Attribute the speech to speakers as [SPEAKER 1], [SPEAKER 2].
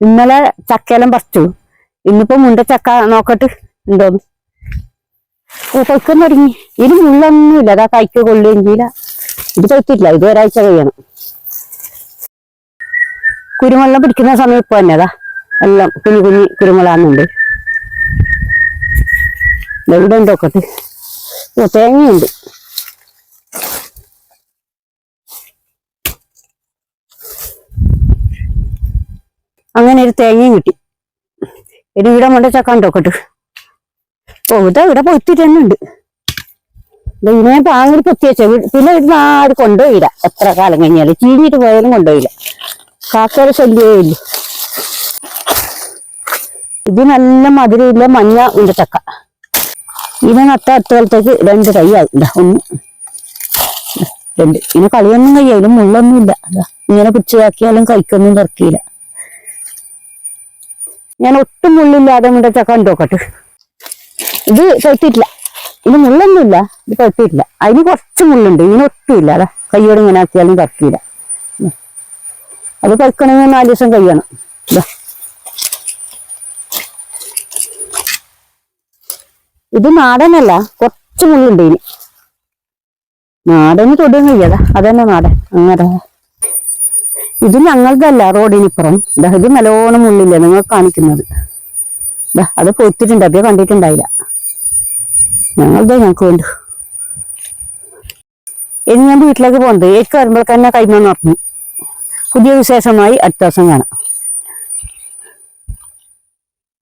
[SPEAKER 1] ഇന്നലെ ചക്കയെല്ലാം പറിച്ചു. ഇന്നിപ്പോ മുണ്ട ചക്ക നോക്കട്ട് ഉണ്ടോന്ന് ഓ തുടങ്ങി മുള്ളൊന്നും മുള്ളൊന്നുമില്ല. അതാ കൈക്ക് കൊള്ളുകയും ഇത് പഴുത്തില്ല ഇത് ഒരാഴ്ച കഴിയണം. കുരുമുളക് പിടിക്കുന്ന സമയം ഇപ്പൊ തന്നെ. അതാ എല്ലാം കുഞ്ഞു കുഞ്ഞു കുരുമുളകുന്നുണ്ട് എവിടെ ഉണ്ടോക്കട്ട് തേങ്ങയുണ്ട്. അങ്ങനെ ഒരു തേങ്ങയും കിട്ടി. ഇനി ഇവിടെ മുണ്ട ചക്ക ഉണ്ടോക്കട്ടെ ഓ ഇതാ ഇവിടെ പൊത്തിട്ട് തന്നെ ഉണ്ട്. ഇതിനെ പാങ്ങി പൊത്തിയച്ച പിന്നെ ഇവിടുന്ന് ആരും കൊണ്ടുപോയില്ല. എത്ര കാലം കഴിഞ്ഞാലും ചീഞ്ഞിട്ട് പോയാലും കൊണ്ടുപോയില്ല. കാക്കയുടെ ശല്യമില്ല ഇത് നല്ല മധുരമില്ല മഞ്ഞ ഉണ്ട് ചക്ക. ഇത് നട്ട അത്തുകാലത്തേക്ക് രണ്ട് ആവും ഒന്ന്. രണ്ട്. ഇനി കളിയൊന്നും കഴിയാലും അതാ ഇങ്ങനെ പിടിച്ചാക്കിയാലും കൈക്കൊന്നും തുറക്കിയില്ല. ഞാൻ ഒട്ടും മുള്ളില്ലാതെ ചക്ക ഉണ്ടോക്കട്ടെ ഇത് പഴുത്തിട്ടില്ല ഇത് മുള്ളൊന്നുമില്ല. ഇത് പഴുത്തിട്ടില്ല അതിന് കുറച്ച് മുള്ളുണ്ട്. ഇതിന് ഒട്ടുമില്ല. അതാ കയ്യോട് ഇങ്ങനെ ആക്കിയാലും കറക്കിയില്ല അത് കഴിക്കണമെങ്കിൽ നാല് ദിവസം കഴിയണം. ഇത് നാടനല്ല. കുറച്ച് മുള്ളുണ്ട് ഇനി. നാടന് തൊടുകയും കഴിയാതാ അതന്നെ നാടൻ. അങ്ങനെ ഇത് ഞങ്ങൾക്കല്ല റോഡിനിപ്പുറം. ഇതാ ഇത് നല്ലോണം ഉള്ളില്ല നിങ്ങൾ കാണിക്കുന്നത്. ദാ അത് പൊത്തിട്ടുണ്ട് അപ്പൊ കണ്ടിട്ടുണ്ടായില്ല. ഞങ്ങളുടെ ഞങ്ങൾക്ക് വേണ്ടു. ഇനി ഞാൻ വീട്ടിലേക്ക് പോകുന്നത് എനിക്ക് വരുമ്പോൾ തന്നെ പറഞ്ഞു പുതിയ വിശേഷമായി അടുത്ത ദിവസം കാണാം.